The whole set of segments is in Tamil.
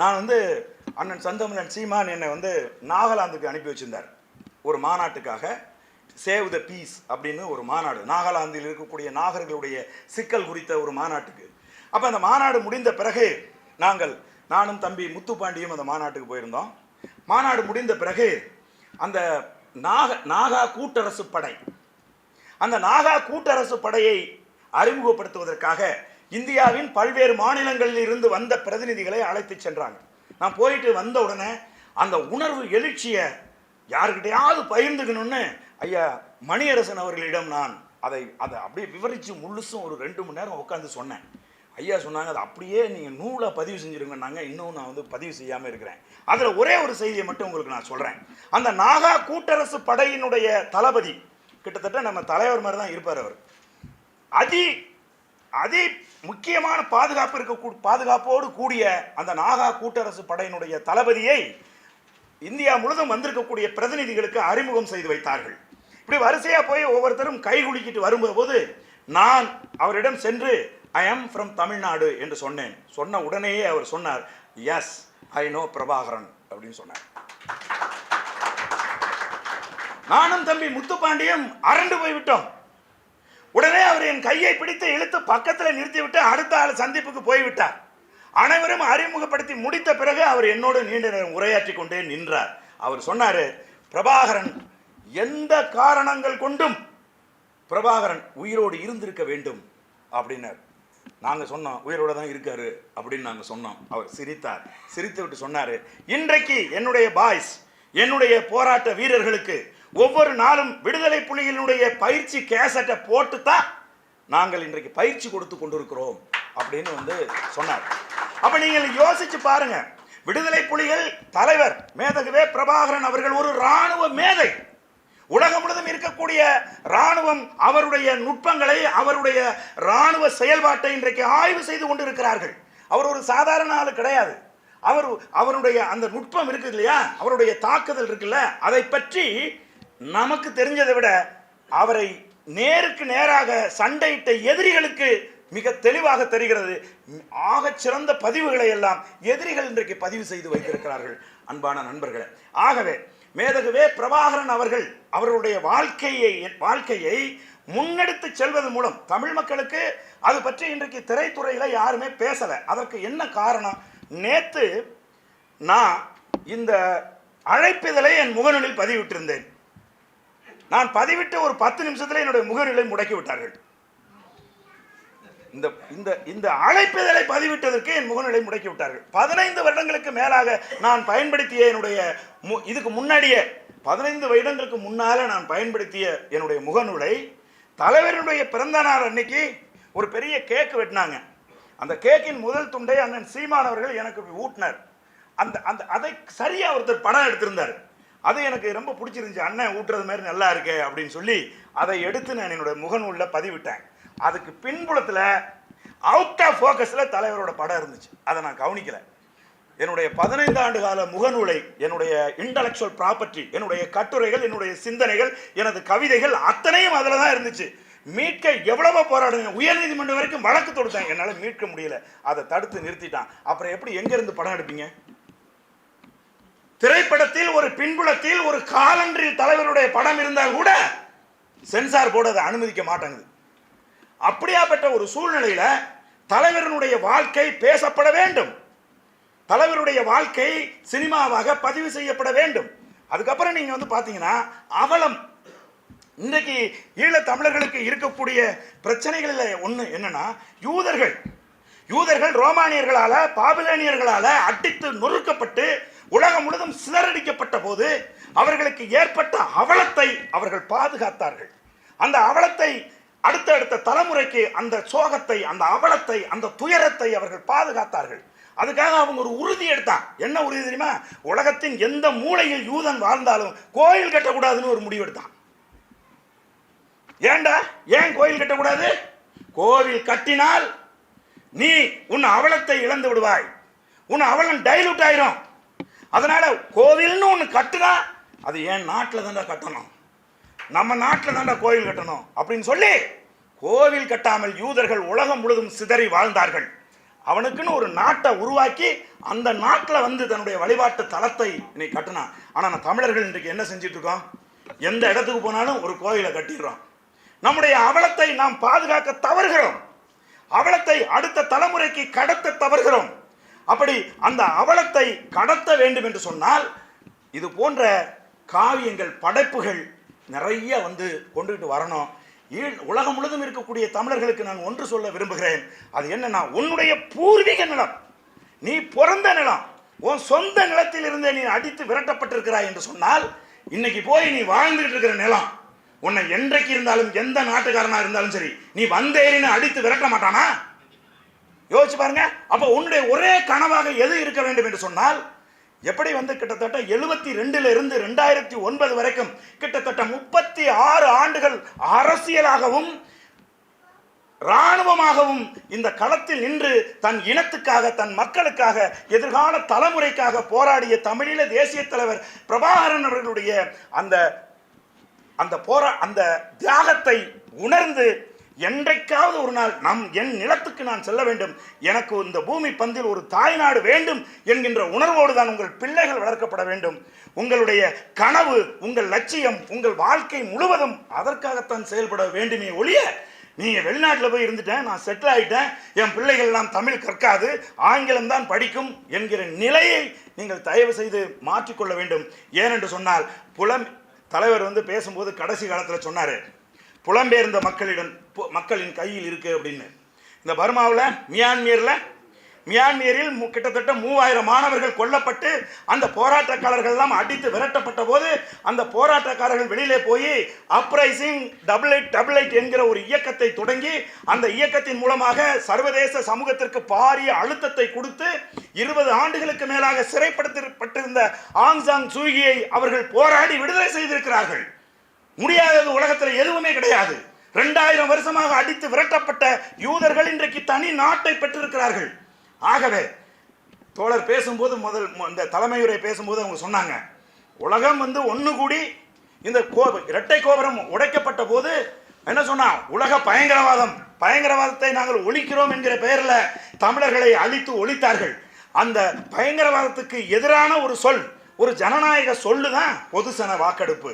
நான் வந்து அண்ணன் சந்தமலன் சீமான் என்னை வந்து நாகாலாந்துக்கு அனுப்பி வச்சிருந்தார். ஒரு மாநாட்டுக்காக. சேவ் த பீஸ் அப்படின்னு ஒரு மாநாடு. நாகாலாந்தில் இருக்கக்கூடிய நாகர்களுடைய சிக்கல் குறித்த ஒரு மாநாட்டுக்கு. அப்போ அந்த மாநாடு முடிந்த பிறகு நாங்கள் நானும் தம்பி முத்துப்பாண்டியும் அந்த மாநாட்டுக்கு போயிருந்தோம். மாநாடு முடிந்த பிறகு அந்த நாக நாகா கூட்டரசு படை அந்த நாகா கூட்டரசு படையை அறிமுகப்படுத்துவதற்காக இந்தியாவின் பல்வேறு மாநிலங்களில் இருந்து வந்த பிரதிநிதிகளை அழைத்து சென்றாங்க. நான் போயிட்டு வந்த உடனே அந்த உணர்வு எழுச்சியை யாருக்கிட்டையாவது பகிர்ந்துக்கணும்னு ஐயா மணியரசன் அவர்களிடம் நான் அதை அதை அப்படியே விவரித்து முழுசும் ஒரு ரெண்டு மணி நேரம் உட்காந்து சொன்னேன். ஐயா சொன்னாங்க அதை அப்படியே நீங்கள் நூலை பதிவு செஞ்சுருங்கன்னாங்க. இன்னும் நான் வந்து பதிவு செய்யாமல் இருக்கிறேன். அதில் ஒரே ஒரு செய்தியை மட்டும் உங்களுக்கு நான் சொல்கிறேன் அந்த நாகா கூட்டரசு படையினுடைய தளபதி கிட்டத்தட்ட நம்ம தலைவர் மாதிரி தான் இருப்பார் அவர். அதி அதி முக்கியமான பாதுகாப்பு இருக்க பாதுகாப்போடு கூடிய அந்த நாகா கூட்டரசு படையினுடைய தளபதியை இந்தியா முழுதும் வந்திருக்கக்கூடிய பிரதிநிதிகளுக்கு அறிமுகம் செய்து வைத்தார்கள். இப்படி வரிசையாக போய் ஒவ்வொருத்தரும் கை குலுக்கிட்டு வரும்போது நான் அவரிடம் சென்று ஐ எம் ஃப்ரம் தமிழ்நாடு என்று சொன்னேன். சொன்ன உடனேயே அவர் சொன்னார் எஸ் ஐ நோ பிரபாகரன் அப்படின்னு சொன்னார். நானும் தம்பி முத்துப்பாண்டியும் அரண்டு போய்விட்டோம். உடனே அவர் என் கையை பிடித்து இழுத்து பக்கத்தில் நிறுத்திவிட்டு அடுத்த ஆள் சந்திப்புக்கு போய்விட்டார். அனைவரும் அறிமுகப்படுத்தி முடித்த பிறகு அவர் என்னோடு நீண்ட நேரம் உரையாற்றி கொண்டே நின்றார். அவர் சொன்னார் பிரபாகரன் எந்த காரணங்கள் கொண்டும் பிரபாகரன் உயிரோடு இருந்திருக்க வேண்டும் அப்படின்னார். நாங்கள் சொன்னோம் உயிரோடு தான் இருக்காரு அப்படின்னு நாங்கள் சொன்னோம். அவர் சிரித்தார். சிரித்து விட்டு சொன்னார் இன்றைக்கு என்னுடைய பாய்ஸ் என்னுடைய போராட்ட வீரர்களுக்கு ஒவ்வொரு நாளும் விடுதலை புலிகளினுடைய பயிற்சி கேசட்டை போட்டு தான் நாங்கள் இன்றைக்கு பயிற்சி கொடுத்து கொண்டிருக்கிறோம் அப்படின்னு வந்து சொன்னார். அப்ப நீங்கள் யோசிச்சு பாருங்க. விடுதலை புலிகள் தலைவர் மேதகுவே பிரபாகரன் அவர்கள் ஒரு ராணுவ மேதை. உலகம் முழுதும் இருக்கக்கூடிய ராணுவம் அவருடைய நுட்பங்களை அவருடைய ராணுவ செயல்பாட்டை இன்றைக்கு ஆய்வு செய்து கொண்டிருக்கிறார்கள். அவர் ஒரு சாதாரண ஆள் கிடையாது. அவர் அவருடைய அந்த நுட்பம் இருக்குது இல்லையா? அவருடைய தாக்குதல் இருக்குல்ல? அதை பற்றி நமக்கு தெரிஞ்சதை விட அவரை நேருக்கு நேராக சண்டையிட்ட எதிரிகளுக்கு மிக தெளிவாக தெரிகிறது. ஆகச் சிறந்த பதிவுகளை எல்லாம் எதிரிகள் இன்றைக்கு பதிவு செய்து வைத்திருக்கிறார்கள் அன்பான நண்பர்களே. ஆகவே மேதகுவே பிரபாகரன் அவர்கள் அவருடைய வாழ்க்கையை வாழ்க்கையை முன்னெடுத்து செல்வது மூலம் தமிழ் மக்களுக்கு அது பற்றி இன்றைக்கு திரைத்துறையில் யாருமே பேசலை. அதற்கு என்ன காரணம்? நேற்று நான் இந்த அழைப்பிதழை என் முகநூலில் பதிவிட்டிருந்தேன். நான் பதிவிட்டு ஒரு பத்து நிமிஷத்தில் என்னுடைய முகநிலை முடக்கி விட்டார்கள் இந்த இந்த இந்த அழைப்பிதழை பதிவிட்டதற்கு என் முகநிலை முடக்கி விட்டார்கள் பதினைந்து வருடங்களுக்கு மேலாக நான் பயன்படுத்திய என்னுடைய மு- இதுக்கு முன்னாடியே பதினைந்து வருடங்களுக்கு முன்னால நான் பயன்படுத்திய என்னுடைய முகநூலை தலைவருடைய பிறந்த நாள் அன்னைக்கு ஒரு பெரிய கேக் வெட்டினாங்க. அந்த கேக்கின் முதல் துண்டை அண்ணன் சீமானவர்கள் எனக்கு ஊட்டினார். அந்த அந்த அதை சரியா ஒருத்தர் படம் எடுத்திருந்தார். அது எனக்கு ரொம்ப பிடிச்சிருந்துச்சு. அண்ணன் ஊட்டுறது மாதிரி நல்லா இருக்கே அப்படின்னு சொல்லி அதை எடுத்து நான் என்னோட முகநூலில் பதிவிட்டேன். அதுக்கு பின்புலத்தில் அவுட் ஆஃப் ஃபோக்கஸில் தலைவரோட படம் இருந்துச்சு. அதை நான் கவனிக்கல. என்னுடைய பதினைந்து ஆண்டு கால முகநூலை என்னுடைய இன்டலெக்சுவல் ப்ராப்பர்ட்டி என்னுடைய கட்டுரைகள் என்னுடைய சிந்தனைகள் எனது கவிதைகள் அத்தனையும் அதில் தான் இருந்துச்சு. மீட்க எவ்வளவோ போராடுங்க உயர்நீதிமன்றம் வரைக்கும் வழக்கு தொடுத்தேன். என்னால் மீட்க முடியல. அதை தடுத்து நிறுத்திட்டான். அப்புறம் எப்படி எங்கேருந்து படம் எடுப்பீங்க? திரைப்படத்தில் ஒரு பின்புலத்தில் ஒரு காலண்டரில் தலைவருடைய படம் இருந்தால் கூட சென்சார் போர்டு அதை அனுமதிக்க மாட்டேங்குது. அப்படியாப்பட்ட ஒரு சூழ்நிலையில் தலைவரனுடைய வாழ்க்கை பேசப்பட வேண்டும். தலைவருடைய வாழ்க்கை சினிமாவாக பதிவு செய்யப்பட வேண்டும். அதுக்கப்புறம் நீங்கள் வந்து பார்த்தீங்கன்னா அவலம். இன்றைக்கு ஈழத் தமிழர்களுக்கு இருக்கக்கூடிய பிரச்சனைகளில் ஒன்று என்னன்னா யூதர்கள். யூதர்கள் ரோமானியர்களால் பாபிலேனியர்களால் அடித்து நொறுக்கப்பட்டு உலகம் முழுதும் சிதறடிக்கப்பட்ட போது அவர்களுக்கு ஏற்பட்ட அவலத்தை அவர்கள் பாதுகாத்தார்கள். அந்த அவலத்தை அடுத்த அடுத்த தலைமுறைக்கு அந்த சோகத்தை அந்த அவலத்தை அந்த துயரத்தை அவர்கள் பாதுகாத்தார்கள். அதுக்காக அவங்க ஒரு உறுதி எடுத்தான் என்ன உறுதி தெரியுமா? உலகத்தின் எந்த மூலையில் யூதன் வாழ்ந்தாலும் கோயில் கட்டக்கூடாதுன்னு ஒரு முடிவு எடுத்தான். ஏண்டா ஏன் கோயில் கட்டக்கூடாது? கோவில் கட்டினால் நீ உன் அவலத்தை இழந்து விடுவாய். உன் அவலம் டைலூட் ஆயிரும். அதனால் கோவில்னு ஒன்று கட்டுனா அது ஏன் நாட்டில் தான்டா கட்டணும்? நம்ம நாட்டில் தான்டா கோவில் கட்டணும்? அப்படின்னு சொல்லி கோவில் கட்டாமல் யூதர்கள் உலகம் முழுதும் சிதறி வாழ்ந்தார்கள். அவனுக்குன்னு ஒரு நாட்டை உருவாக்கி அந்த நாட்டில் வந்து தன்னுடைய வழிபாட்டு தலத்தை இன்னைக்கு கட்டினான். ஆனால் நம்ம தமிழர்கள் இன்றைக்கு என்ன செஞ்சுட்டு இருக்கோம் எந்த இடத்துக்கு போனாலும் ஒரு கோயிலை கட்டிடுறோம். நம்முடைய அவலத்தை நாம் பாதுகாக்க தவறுகிறோம். அவலத்தை அடுத்த தலைமுறைக்கு கடத்த தவறுகிறோம். அப்படி அந்த அவலத்தை கடத்த வேண்டும் என்று சொன்னால் இது போன்ற காவியங்கள் படைப்புகள் நிறைய வந்து கொண்டுகிட்டு வரணும். உலகம் முழுதும் இருக்கக்கூடிய தமிழர்களுக்கு நான் ஒன்று சொல்ல விரும்புகிறேன். அது என்னன்னா உன்னுடைய பூர்வீக நிலம் நீ பிறந்த நிலம் உன் சொந்த நிலத்தில் இருந்தே நீ அடித்து விரட்டப்பட்டிருக்கிறாய் என்று சொன்னால் இன்னைக்கு போய் நீ வாழ்ந்துட்டு இருக்கிற நிலம் உன்னை என்றைக்கு இருந்தாலும் எந்த நாட்டுக்காரனா இருந்தாலும் சரி நீ வந்தேறின்னு அடித்து விரட்ட மாட்டானா? யோசிச்சு பாருங்க. அப்ப உன்னுடைய ஒரே கனவாக எது இருக்க வேண்டும் என்று சொன்னால் எப்படி வந்து கிட்டத்தட்ட எழுபத்தி ரெண்டுல இருந்து ரெண்டாயிரத்தி ஒன்பது வரைக்கும் கிட்டத்தட்ட முப்பத்தி ஆறு ஆண்டுகள் அரசியலாகவும் இராணுவமாகவும் இந்த களத்தில் நின்று தன் இனத்துக்காக தன் மக்களுக்காக எதிர்கால தலைமுறைக்காக போராடிய தமிழீழ தேசிய தலைவர் பிரபாகரன் அவர்களுடைய அந்த அந்த போரா அந்த தியாகத்தை உணர்ந்து என்றைக்காவது ஒரு நாள் நம் என் நிலத்துக்கு நான் செல்ல வேண்டும். எனக்கு இந்த பூமி பந்தில் ஒரு தாய்நாடு வேண்டும் என்கின்ற உணர்வோடு தான் உங்கள் பிள்ளைகள் வளர்க்கப்பட வேண்டும். உங்களுடைய கனவு உங்கள் லட்சியம் உங்கள் வாழ்க்கை முழுவதும் அதற்காகத்தான் செயல்பட வேண்டுமே ஒழிய நீங்கள் வெளிநாட்டில் போய் இருந்துட்டேன் நான் செட்டில் ஆகிட்டேன் என் பிள்ளைகள் எல்லாம் தமிழ் கற்காது ஆங்கிலம் தான் படிக்கும் என்கிற நிலையை நீங்கள் தயவு செய்து மாற்றிக்கொள்ள வேண்டும். ஏனென்று சொன்னால் புலம் தலைவர் வந்து பேசும்போது கடைசி காலத்தில் சொன்னார் புலம்பெயர்ந்த மக்களிடம் மக்களின் கையில் இருக்குது அப்படின்னு. இந்த பர்மாவில் மியான்மீரில் மியான்மீரில் கிட்டத்தட்ட மூவாயிரம் மாணவர்கள் கொல்லப்பட்டு அந்த போராட்டக்காரர்கள் எல்லாம் அடித்து விரட்டப்பட்ட போது அந்த போராட்டக்காரர்கள் வெளியிலே போய் uprising double eight double eight என்கிற ஒரு இயக்கத்தை தொடங்கி அந்த இயக்கத்தின் மூலமாக சர்வதேச சமூகத்திற்கு பாரிய அழுத்தத்தை கொடுத்து இருபது ஆண்டுகளுக்கு மேலாக சிறைப்படுத்தப்பட்டிருந்த ஆங்சாங் சூகியை அவர்கள் போராடி விடுதலை செய்திருக்கிறார்கள். முடியாதது உலகத்தில் எதுவுமே கிடையாது. ரெண்டாயிரம் வருஷமாக அடித்து விரட்டப்பட்ட யூதர்கள் இன்றைக்கு தனி நாட்டை பெற்றிருக்கிறார்கள். ஆகவே தோழர் பேசும்போது முதல் இந்த தலைமையுரை பேசும்போது அவங்க சொன்னாங்க உலகம் வந்து ஒன்று கூடி இந்த கோ இரட்டை கோபுரம் உடைக்கப்பட்ட போது என்ன சொன்னா உலக பயங்கரவாதம் பயங்கரவாதத்தை நாங்கள் ஒழிக்கிறோம் என்கிற பெயரில் தமிழர்களை அழித்து ஒழித்தார்கள். அந்த பயங்கரவாதத்துக்கு எதிரான ஒரு சொல் ஒரு ஜனநாயக சொல்லு தான் பொதுசன வாக்கெடுப்பு.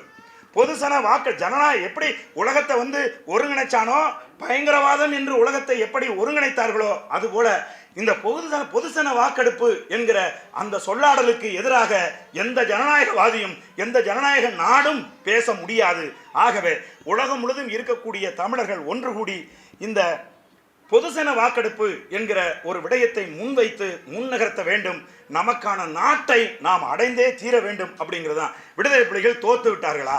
பொதுசன வாக்கு ஜனநாயகம் எப்படி உலகத்தை வந்து ஒருங்கிணைச்சானோ பயங்கரவாதம் என்று உலகத்தை எப்படி ஒருங்கிணைத்தார்களோ அதுபோல இந்த பொதுசன பொதுசன வாக்கெடுப்பு என்கிற அந்த சொல்லாடலுக்கு எதிராக எந்த ஜனநாயகவாதியும் எந்த ஜனநாயக நாடும் பேச முடியாது. ஆகவே உலகம் முழுதும் இருக்கக்கூடிய தமிழர்கள் ஒன்று கூடி இந்த பொதுசன வாக்கெடுப்பு என்கிற ஒரு விடயத்தை முன்வைத்து முன்னகர்த்த வேண்டும். நமக்கான நாட்டை நாம் அடைந்தே தீர வேண்டும் அப்படிங்கிறதான் விடுதலை புலிகள் தோத்து விட்டார்களா?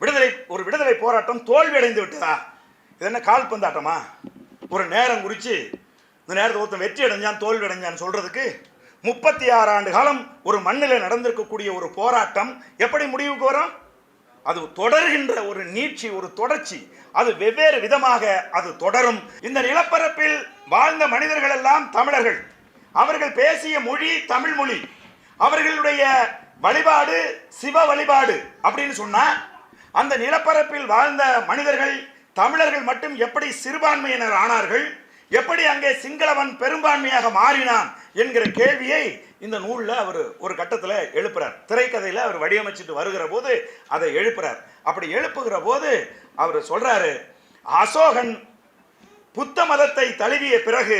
விடுதலை ஒரு விடுதலை போராட்டம் தோல்வி அடைந்து விட்டதா? இது என்ன கால்பந்தாட்டமா ஒரு நேரம் குறித்து இந்த நேரத்தை ஒருத்தன் வெற்றி அடைஞ்சான் தோல்வி அடைஞ்சான்னு சொல்றதுக்கு முப்பத்தி ஆறு ஆண்டு காலம் ஒரு மண்ணில் நடந்திருக்கக்கூடிய ஒரு போராட்டம் எப்படி முடிவுக்கு வரும்? அது தொடர்கின்ற ஒரு நீட்சி ஒரு தொடர்ச்சி. அது வெவ்வேறு விதமாக அது தொடரும். இந்த நிலப்பரப்பில் வாழ்ந்த மனிதர்கள் எல்லாம் தமிழர்கள். அவர்கள் பேசிய மொழி தமிழ் மொழி. அவர்களுடைய வழிபாடு சிவ வழிபாடு அப்படின்னு சொன்னா அந்த நிலப்பரப்பில் வாழ்ந்த மனிதர்கள் தமிழர்கள் மட்டும் எப்படி சிறுபான்மையினர் ஆனார்கள்? எப்படி அங்கே சிங்களவன் பெரும்பான்மையாக மாறினான் என்கிற கேள்வியை இந்த நூலில் அவர் ஒரு கட்டத்தில் எழுப்புறார். திரைக்கதையில் அவர் வடிவமைச்சிட்டு வருகிற போது அதை எழுப்புறார். அப்படி எழுப்புகிற போது அவர் சொல்றாரு அசோகன் புத்த மதத்தை தழுவிய பிறகு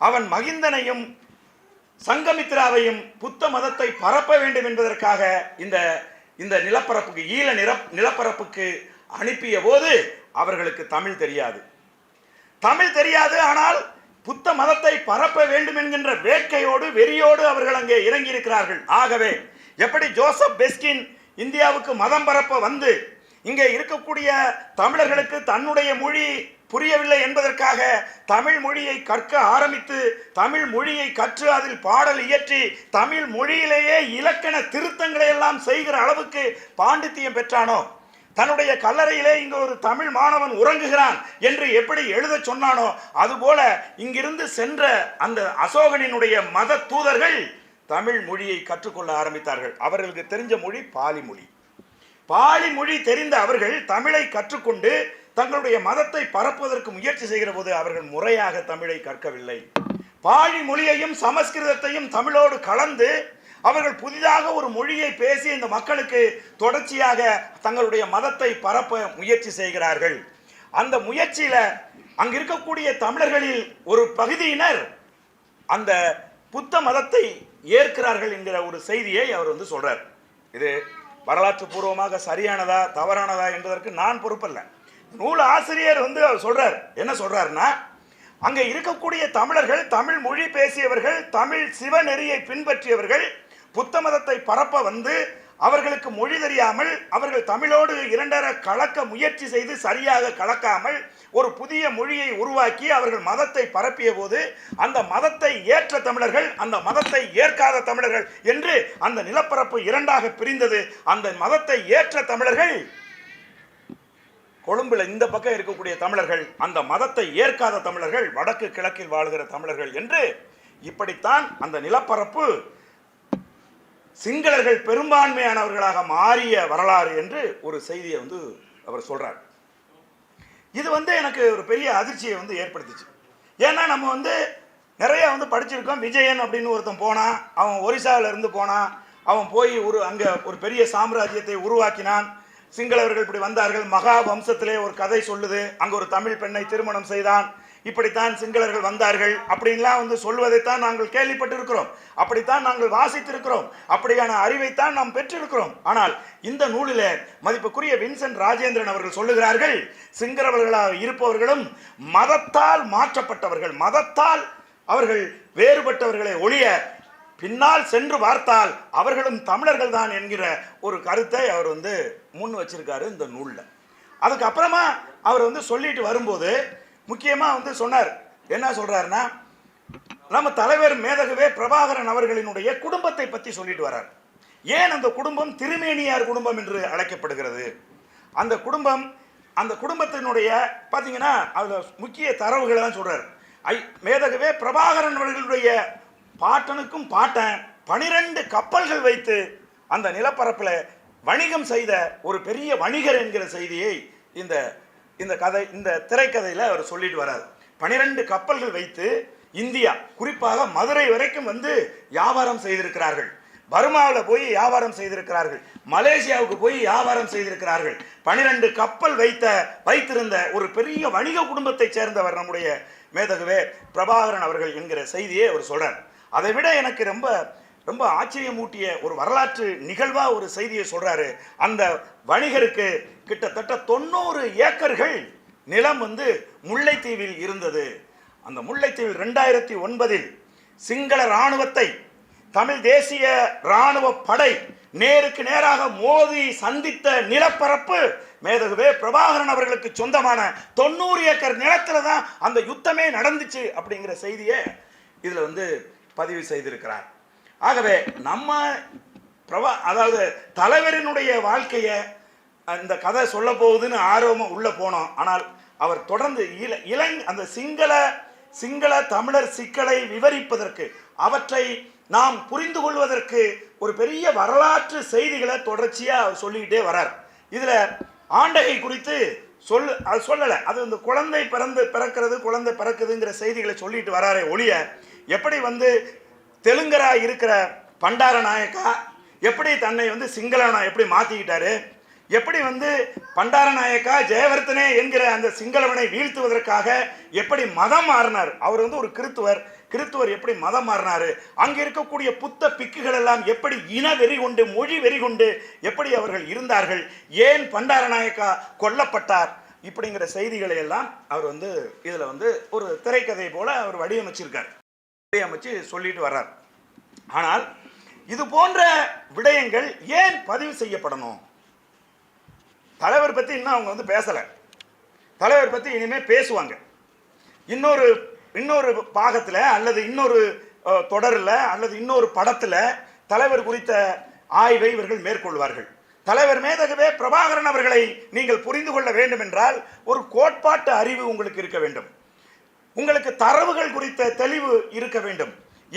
அவன் மகிந்தனையும் சங்கமித்ராவையும் புத்த மதத்தை பரப்ப வேண்டும் என்பதற்காக இந்த இந்த நிலப்பரப்புக்கு ஈழ நில நிலப்பரப்புக்கு அனுப்பிய போது அவர்களுக்கு தமிழ் தெரியாது. தமிழ் தெரியாது ஆனால் புத்த மதத்தை பரப்ப வேண்டும் என்கின்ற வேட்கையோடு வெறியோடு அவர்கள் அங்கே இறங்கியிருக்கிறார்கள். ஆகவே எப்படி ஜோசப் பெஸ்கின் இந்தியாவுக்கு மதம் பரப்ப வந்து இங்கே இருக்கக்கூடிய தமிழர்களுக்கு தன்னுடைய மொழி புரியவில்லை என்பதற்காக தமிழ் மொழியை கற்க ஆரம்பித்து தமிழ் மொழியை கற்று அதில் பாடல் இயற்றி தமிழ் மொழியிலேயே இலக்கண திருத்தங்களை எல்லாம் செய்கிற அளவுக்கு பாண்டித்தியம் பெற்றானோ? தன்னுடைய கல்லறையிலே இங்கு ஒரு தமிழ் மாணவன் உறங்குகிறான் என்று எப்படி எழுதச் சொன்னானோ அதுபோல இங்கிருந்து சென்ற அந்த அசோகனினுடைய மத தூதர்கள் தமிழ் மொழியை கற்றுக்கொள்ள ஆரம்பித்தார்கள். அவர்களுக்கு தெரிஞ்ச மொழி பாலி மொழி. பாலி மொழி தெரிந்த அவர்கள் தமிழை கற்றுக்கொண்டு தங்களுடைய மதத்தை பரப்புவதற்கு முயற்சி செய்கிற போது அவர்கள் முறையாக தமிழை கற்கவில்லை. பாலி மொழியையும் சமஸ்கிருதத்தையும் தமிழோடு கலந்து அவர்கள் புதிதாக ஒரு மொழியை பேசி இந்த மக்களுக்கு தொடர்ச்சியாக தங்களுடைய மதத்தை பரப்ப முயற்சி செய்கிறார்கள். அந்த முயற்சியில அங்க இருக்கக்கூடிய தமிழர்களில் ஒரு பகுதியினர் அந்த புத்த மதத்தை ஏற்கிறார்கள் என்கிற ஒரு செய்தியை அவர் வந்து சொல்றார். இது வரலாற்று பூர்வமாக சரியானதா தவறானதா என்பதற்கு நான் பொறுப்பல்ல. நூல் ஆசிரியர் வந்து அவர் சொல்றார். என்ன சொல்றாருன்னா அங்கே இருக்கக்கூடிய தமிழர்கள் தமிழ் மொழி பேசியவர்கள் தமிழ் சிவநெறியை பின்பற்றியவர்கள் புத்த மதத்தை பரப்ப வந்து அவர்களுக்கு மொழி தெரியாமல் அவர்கள் தமிழோடு இரண்டர கலக்க முயற்சி செய்து சரியாக கலக்காமல் ஒரு புதிய மொழியை உருவாக்கி அவர்கள் மதத்தை பரப்பிய போது அந்த மதத்தை ஏற்ற தமிழர்கள் அந்த மதத்தை ஏற்காத தமிழர்கள் என்று அந்த நிலப்பரப்பு இரண்டாக பிரிந்தது. அந்த மதத்தை ஏற்ற தமிழர்கள் கொழும்புல இந்த பக்கம் இருக்கக்கூடிய தமிழர்கள் அந்த மதத்தை ஏற்காத தமிழர்கள் வடக்கு கிழக்கில் வாழ்கிற தமிழர்கள் என்று இப்படித்தான் அந்த நிலப்பரப்பு சிங்களர்கள் பெரும்பான்மையானவர்களாக மாறிய வரலாறு என்று ஒரு செய்தியை வந்து அவர் சொல்கிறார் இது வந்து எனக்கு ஒரு பெரிய அதிர்ச்சியை வந்து ஏற்படுத்திச்சு. ஏன்னா நம்ம வந்து நிறைய வந்து படிச்சிருக்கோம். விஜயன் அப்படின்னு ஒருத்தன் போனான் அவன் ஒரிசால இருந்து போனான் அவன் போய் ஒரு அங்கே ஒரு பெரிய சாம்ராஜ்யத்தை உருவாக்கினான். சிங்களவர்கள் இப்படி வந்தார்கள். மகா வம்சத்திலே ஒரு கதை சொல்லுது. அங்கே ஒரு தமிழ் பெண்ணை திருமணம் செய்தான். இப்படித்தான் சிங்களர்கள் வந்தார்கள் அப்படின்லாம் வந்து சொல்வதைத்தான் நாங்கள் கேள்விப்பட்டிருக்கிறோம். அப்படித்தான் நாங்கள் வாசித்திருக்கிறோம். அப்படியான அறிவைத்தான் நாம் பெற்றிருக்கிறோம். ஆனால் இந்த நூலில் மதிப்புக்குரிய வின்சென்ட் ராஜேந்திரன் அவர்கள் சொல்லுகிறார்கள் சிங்களவர்களாக இருப்பவர்களும் மதத்தால் மாற்றப்பட்டவர்கள் மதத்தால் அவர்கள் வேறுபட்டவர்களை ஒழிய பின்னால் சென்று பார்த்தால் அவர்களும் தமிழர்கள் தான் என்கிற ஒரு கருத்தை அவர் வந்து முன் வச்சிருக்காரு இந்த நூலில். அதுக்கப்புறமா அவர் வந்து சொல்லிட்டு வரும்போது முக்கியமாக வந்து சொன்னார். என்ன சொல்கிறாருன்னா நம்ம தலைவர் மேதகவே பிரபாகரன் அவர்களினுடைய குடும்பத்தை பற்றி சொல்லிட்டு வரார் ஏன் அந்த குடும்பம் திருமேனியார் குடும்பம் என்று அழைக்கப்படுகிறது? அந்த குடும்பம் அந்த குடும்பத்தினுடைய பார்த்தீங்கன்னா அதில் முக்கிய தரவுகளை தான் சொல்கிறார் ஐ மேதகவே பிரபாகரன் அவர்களுடைய பாட்டனுக்கும் பாட்டன் பனிரெண்டு கப்பல்கள் வைத்து அந்த நிலப்பரப்பில் வணிகம் செய்த ஒரு பெரிய வணிகர் என்கிற செய்தியை இந்த இந்த கதை இந்த திரைக்கதையில் அவர் சொல்லிட்டு வரார். பனிரெண்டு கப்பல்கள் வைத்து இந்தியா குறிப்பாக மதுரை வரைக்கும் வந்து வியாபாரம் செய்திருக்கிறார்கள். பர்மாவில் போய் வியாபாரம் செய்திருக்கிறார்கள். மலேசியாவுக்கு போய் வியாபாரம் செய்திருக்கிறார்கள். பனிரெண்டு கப்பல் வைத்த வைத்திருந்த ஒரு பெரிய வணிக குடும்பத்தைச் சேர்ந்தவர் நம்முடைய மேதகுவே பிரபாகரன் அவர்கள் என்கிற செய்தியை அவர் சொல்கிறார் அதை விட எனக்கு ரொம்ப ரொம்ப ஆச்சரியமூட்டிய ஒரு வரலாற்று நிகழ்வாக ஒரு செய்தியை சொல்கிறாரு அந்த வணிகருக்கு கிட்டத்தட்ட தொண்ணூறு ஏக்கர்கள் நிலம் வந்து முல்லைத்தீவில் இருந்தது. அந்த முல்லைத்தீவில் ரெண்டாயிரத்தி ஒன்பதில் சிங்கள இராணுவத்தை தமிழ் தேசிய இராணுவ படை நேருக்கு நேராக மோதி சந்தித்த நிலப்பரப்பு மேதகுவே பிரபாகரன் அவர்களுக்கு சொந்தமான தொண்ணூறு ஏக்கர் நிலத்தில் தான் அந்த யுத்தமே நடந்துச்சு அப்படிங்கிற செய்தியை இதில் வந்து பதிவு செய்திருக்கிறார். ஆகவே நம்ம பிரபா அதாவது தலைவரினுடைய வாழ்க்கையை இந்த கதை சொல்ல போகுதுன்னு ஆர்வமாக உள்ளே போனோம். ஆனால் அவர் தொடர்ந்து இல இளங் அந்த சிங்கள சிங்கள தமிழர் சிக்கலை விவரிப்பதற்கு அவற்றை நாம் புரிந்து கொள்வதற்கு ஒரு பெரிய வரலாற்று செய்திகளை தொடர்ச்சியாக அவர் சொல்லிக்கிட்டே வரார் இதில் ஆண்டகை குறித்து சொல்லு அது சொல்லலை. அது இந்த குழந்தை பிறந்து பிறக்கிறது குழந்தை பிறக்குதுங்கிற செய்திகளை சொல்லிட்டு வராரே ஒழிய எப்படி வந்து தெலுங்கராக இருக்கிற பண்டார நாயக்கா எப்படி தன்னை வந்து சிங்களனா எப்படி மாற்றிக்கிட்டாரு எப்படி வந்து பண்டாரநாயக்கா ஜெயவர்த்தனே என்கிற அந்த சிங்களவனை வீழ்த்துவதற்காக எப்படி மதம் மாறினார்? அவர் வந்து ஒரு கிறித்துவர். கிறித்துவர் எப்படி மதம் மாறினாரு? அங்க இருக்கக்கூடிய புத்த பிக்குகள் எல்லாம் எப்படி இன வெறி கொண்டு மொழி வெறி கொண்டு எப்படி அவர்கள் இருந்தார்கள்? ஏன் பண்டாரநாயக்கா கொல்லப்பட்டார்? இப்படிங்கிற செய்திகளை எல்லாம் அவர் வந்து இதுல வந்து ஒரு திரைக்கதை போல அவர் வடிவமைச்சிருக்கார். வடிவமைச்சு சொல்லிட்டு வர்றார். ஆனால் இது போன்ற விடயங்கள் ஏன் பதிவு செய்யப்படணும்? தலைவர் பற்றி இன்னும் அவங்க வந்து பேசலை. தலைவர் பற்றி இனிமேல் பேசுவாங்க. இன்னொரு இன்னொரு பாகத்தில் அல்லது இன்னொரு தொடரில் அல்லது இன்னொரு படத்தில் தலைவர் குறித்த ஆய்வை இவர்கள் மேற்கொள்வார்கள். தலைவர் மேதகவே பிரபாகரன் அவர்களை நீங்கள் புரிந்து கொள்ள வேண்டும் என்றால் ஒரு கோட்பாட்டு அறிவு உங்களுக்கு இருக்க வேண்டும். உங்களுக்கு தரவுகள் குறித்த தெளிவு இருக்க வேண்டும்.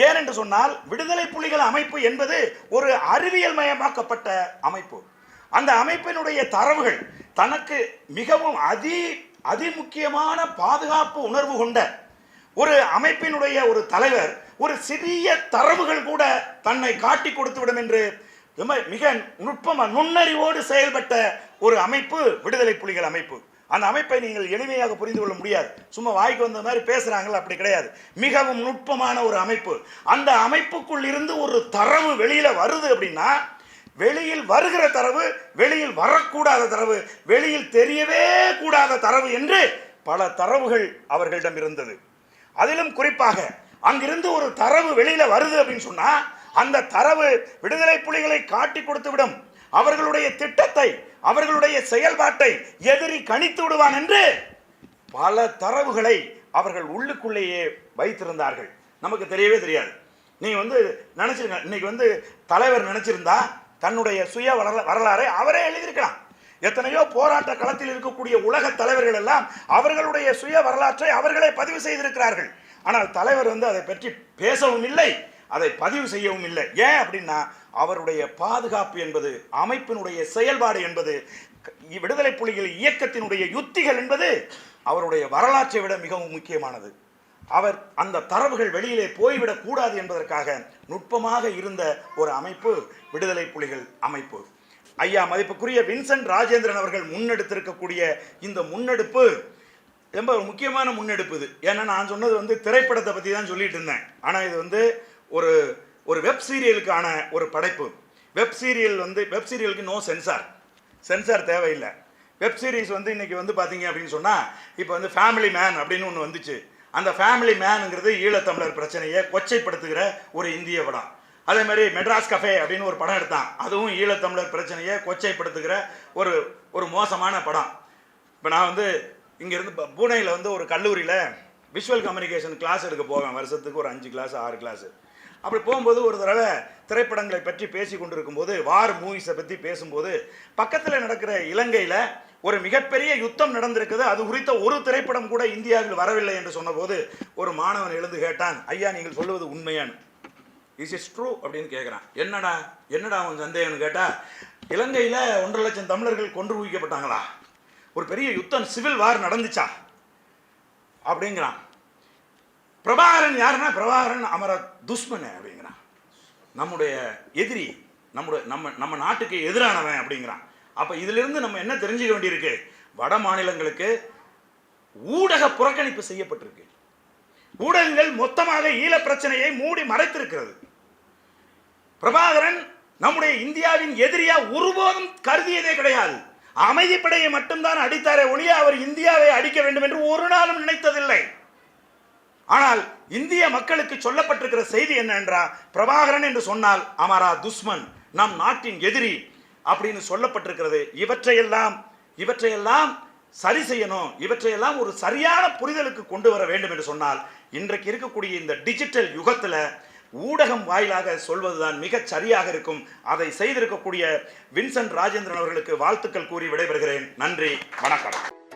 ஏனென்று சொன்னால் விடுதலை புலிகள் அமைப்பு என்பது ஒரு அறிவியல் மயமாக்கப்பட்ட அமைப்பு. அந்த அமைப்பினுடைய தரவுகள் தனக்கு மிகவும் அதி அதிமுக்கியமான பாதுகாப்பு உணர்வு கொண்ட ஒரு அமைப்பினுடைய ஒரு தலைவர் ஒரு சிறிய தரவுகள் கூட தன்னை காட்டி கொடுத்துவிடும் என்று மிக நுட்பமா நுண்ணறிவோடு செயல்பட்ட ஒரு அமைப்பு விடுதலை புலிகள் அமைப்பு. அந்த அமைப்பை நீங்கள் எளிமையாக புரிந்து கொள்ள முடியாது. சும்மா வாய்க்கு வந்த மாதிரி பேசுகிறாங்களா அப்படி கிடையாது. மிகவும் நுட்பமான ஒரு அமைப்பு. அந்த அமைப்புக்குள் இருந்து ஒரு தரவு வெளியில் வருது அப்படின்னா வெளியில் வருகிற தரவு வெளியில் வரக்கூடாத தரவு வெளியில் தெரியவே கூடாத தரவு என்று பல தரவுகள் அவர்களிடம் இருந்தது. அதிலும் குறிப்பாக அங்கிருந்து ஒரு தரவு வெளியில வருது அப்படின்னு சொன்னா அந்த தரவு விடுதலை புலிகளை காட்டி கொடுத்துவிடும். அவர்களுடைய திட்டத்தை அவர்களுடைய செயல்பாட்டை எதிரி கணித்து விடுவான் என்று பல தரவுகளை அவர்கள் உள்ளுக்குள்ளேயே வைத்திருந்தார்கள். நமக்கு தெரியவே தெரியாது. நீ வந்து நினச்சிருங்க இன்னைக்கு வந்து தலைவர் நினச்சிருந்தா தன்னுடைய சுய வரலாறை அவரே எழுதியிருக்கலாம் எத்தனையோ போராட்ட களத்தில் இருக்கக்கூடிய உலக தலைவர்கள் எல்லாம் அவர்களுடைய சுய வரலாற்றை அவர்களே பதிவு செய்திருக்கிறார்கள். ஆனால் தலைவர் வந்து அதை பற்றி பேசவும் இல்லை அதை பதிவு செய்யவும் இல்லை. ஏன் அப்படின்னா அவருடைய பாதுகாப்பு என்பது அமைப்பினுடைய செயல்பாடு என்பது விடுதலை புலிகள் இயக்கத்தினுடைய யுத்திகள் என்பது அவருடைய வரலாற்றை விட மிகவும் முக்கியமானது. அவர் அந்த தரவுகள் வெளியிலே போய்விடக் கூடாது என்பதற்காக நுட்பமாக இருந்த ஒரு அமைப்பு விடுதலை புலிகள் அமைப்பு. ஐயா மதிப்புக்குரிய வின்சென்ட் ராஜேந்திரன் அவர்கள் முன்னெடுத்திருக்கக்கூடிய இந்த முன்னெடுப்பு ரொம்ப ஒரு முக்கியமான முன்னெடுப்பு இது. ஏன்னா நான் சொன்னது வந்து திரைப்படத்தை பற்றி தான் சொல்லிட்டு இருந்தேன். ஆனால் இது வந்து ஒரு ஒரு வெப் சீரியலுக்கான ஒரு படைப்பு. வெப் சீரியல் வந்து வெப் சீரியலுக்கு நோ சென்சார் சென்சார் தேவையில்லை. வெப் சீரிஸ் வந்து இன்றைக்கி வந்து பார்த்தீங்க அப்படின்னு சொன்னால் இப்போ வந்து ஃபேமிலி மேன் அப்படின்னு ஒன்று வந்துச்சு. அந்த ஃபேமிலி மேனுங்கிறது ஈழத்தமிழர் பிரச்சனையை கொச்சைப்படுத்துகிற ஒரு இந்திய படம். அதே மாதிரி மெட்ராஸ் கஃபே அப்படின்னு ஒரு படம் எடுத்தான். அதுவும் ஈழத்தமிழர் பிரச்சனையை கொச்சைப்படுத்துகிற ஒரு ஒரு மோசமான படம். இப்போ நான் வந்து இங்கேருந்து பூனேயில் வந்து ஒரு கல்லூரியில் விஷுவல் கம்யூனிகேஷன் கிளாஸ் எடுக்க போவேன். வருஷத்துக்கு ஒரு அஞ்சு கிளாஸ் ஆறு கிளாஸ் அப்படி போகும்போது ஒரு தடவை திரைப்படங்களை பற்றி பேசி கொண்டிருக்கும்போது வார் மூவிஸை பற்றி பேசும்போது பக்கத்தில் நடக்கிற இலங்கையில் ஒரு மிகப்பெரிய யுத்தம் நடந்திருக்குது. அது குறித்த ஒரு திரைப்படம் கூட இந்தியாவில் வரவில்லை என்று சொன்னபோது ஒரு மாணவன் எழுந்து கேட்டான் ஐயா நீங்கள் சொல்லுவது உண்மையானு? இஸ் இஸ் ட்ரூ அப்படின்னு கேட்குறான் என்னடா என்னடா அவன் சந்தேகம்னு கேட்டால் இலங்கையில் ஒன்றரை லட்சம் தமிழர்கள் கொன்று குவிக்கப்பட்டாங்களா? ஒரு பெரிய யுத்தம் சிவில் வார் நடந்துச்சா? அப்படிங்கிறான். பிரபாகரன் யாருன்னா? பிரபாகரன் அமர துஷ்மன் அப்படிங்கிறான். நம்முடைய எதிரி நம்முடைய நம்ம நம்ம நாட்டுக்கு எதிரானவன் அப்படிங்கிறான். அப்போ இதிலிருந்து நம்ம என்ன தெரிஞ்சுக்க வேண்டியிருக்கு? வட மாநிலங்களுக்கு ஊடக புறக்கணிப்பு செய்யப்பட்டிருக்கு. ஊடகங்கள் மொத்தமாக ஈழ பிரச்சனையை மூடி மறைத்திருக்கிறது. பிரபாகரன் நம்முடைய இந்தியாவின் எதிரியா ஒருபோதும் கருதியதே கிடையாது. அமைதிப்படையை மட்டும்தான் அடித்தாரே ஒழிய அவர் இந்தியாவை அடிக்க வேண்டும் என்று ஒரு நாளும் நினைத்ததில்லை. ஆனால் இந்திய மக்களுக்கு சொல்லப்பட்டிருக்கிற செய்தி என்னென்றால் பிரபாகரன் என்று சொன்னால் அமரா துஷ்மன் நம் நாட்டின் எதிரி அப்படின்னு சொல்லப்பட்டிருக்கிறது. இவற்றையெல்லாம் இவற்றையெல்லாம் சரி செய்யணும் இவற்றையெல்லாம் ஒரு சரியான புரிதலுக்கு கொண்டு வர வேண்டும் என்று சொன்னால் இன்றைக்கு இருக்கக்கூடிய இந்த டிஜிட்டல் யுகத்தில் ஊடகம் வாயிலாக சொல்வதுதான் மிகச் சரியாக இருக்கும். அதை செய்திருக்கக்கூடிய வின்சென்ட் ராஜேந்திரன் அவர்களுக்கு வாழ்த்துக்கள் கூறி விடைபெறுகிறேன். நன்றி வணக்கம்.